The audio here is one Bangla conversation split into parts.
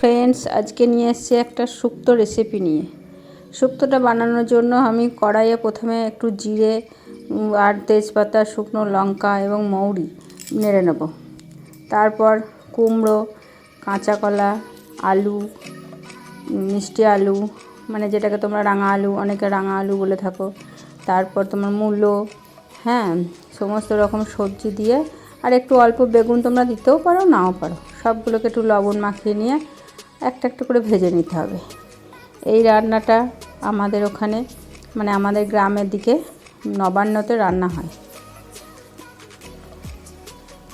ফ্রেন্ডস, আজকে নিয়ে এসেছি একটা শুক্তো রেসিপি নিয়ে। শুক্তোটা বানানোর জন্য আমি কড়াইয়ে প্রথমে একটু জিরে আর তেজপাতা, শুকনো লঙ্কা এবং মৌরি নেড়ে নেব। তারপর কুমড়ো, কাঁচা কলা, আলু মিষ্টি আলু মানে যেটাকে তোমরা রাঙা আলু, অনেকে রাঙা আলু বলে থাকো। তারপর তোমার মূলো হ্যাঁ সমস্ত রকম সবজি দিয়ে, আর একটু অল্প বেগুন তোমরা দিতেও পারো, নাও পারো। সবগুলোকে একটু লবণ মাখিয়ে নিয়ে একটা একটা করে ভেজে নিতে হবে। এই রান্নাটা আমাদের ওখানে মানে আমাদের গ্রামের দিকে নবান্নতে রান্না হয়।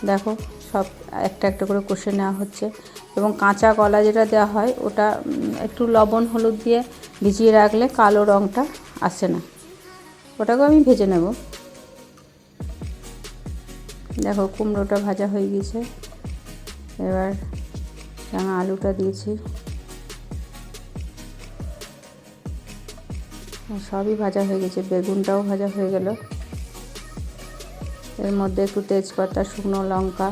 দেখো, সব একটা একটা করে কষে নেওয়া হচ্ছে এবং কাঁচা কলা যেটা দেওয়া হয়, ওটা একটু লবণ হলুদ দিয়ে ভিজিয়ে রাখলে কালো রঙটা আসে না। ওটাকেও আমি ভেজে নেব। দেখো, কুমড়োটা ভাজা হয়ে গেছে। এবার রাঙা আলুটা দিয়েছি। সবই ভাজা হয়ে গেছে, বেগুনটাও ভাজা হয়ে গেল। এর মধ্যে একটু তেজপাতা, শুকনো লঙ্কা,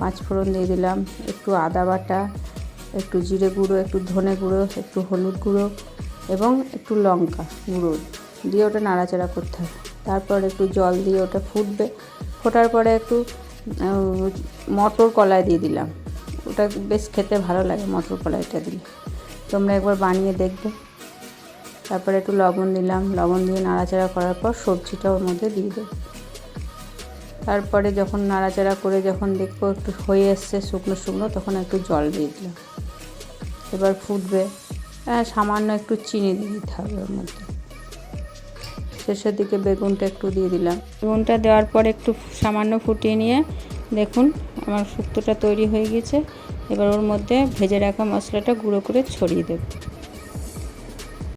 পাঁচ ফোড়ন দিয়ে দিলাম, একটু আদা বাটা, একটু জিরে গুঁড়ো, একটু ধনে গুঁড়ো, একটু হলুদ গুঁড়ো এবং একটু লঙ্কা গুঁড়ো দিয়ে ওটা নাড়াচাড়া করতে হবে। তারপর একটু জল দিয়ে ওটা ফুটবে, ফোটার পরে একটু মটর কলাই দিয়ে দিলাম। ওটা বেশ খেতে ভালো লাগে, মটর কলাইটা দিলে। তোমরা একবার বানিয়ে দেখবে। তারপরে একটু লবণ দিলাম। লবণ দিয়ে নাড়াচাড়া করার পর সবজিটা ওর মধ্যে দিয়ে দেবো। তারপরে যখন নাড়াচাড়া করে যখন দেখব একটু হয়ে এসছে শুকনো শুকনো, তখন একটু জল দিয়ে দিলাম। এবার ফুটবে। হ্যাঁ সামান্য একটু চিনি দিয়ে দিতে হবে ওর মধ্যে। শেষের দিকে বেগুনটা একটু দিয়ে দিলাম। বেগুনটা দেওয়ার পর একটু সামান্য ফুটিয়ে নিয়ে দেখুন আমার শুক্তোটা তৈরি হয়ে গেছে। এবার ওর মধ্যে ভেজে রাখা মশলাটা গুঁড়ো করে ছড়িয়ে দেবো।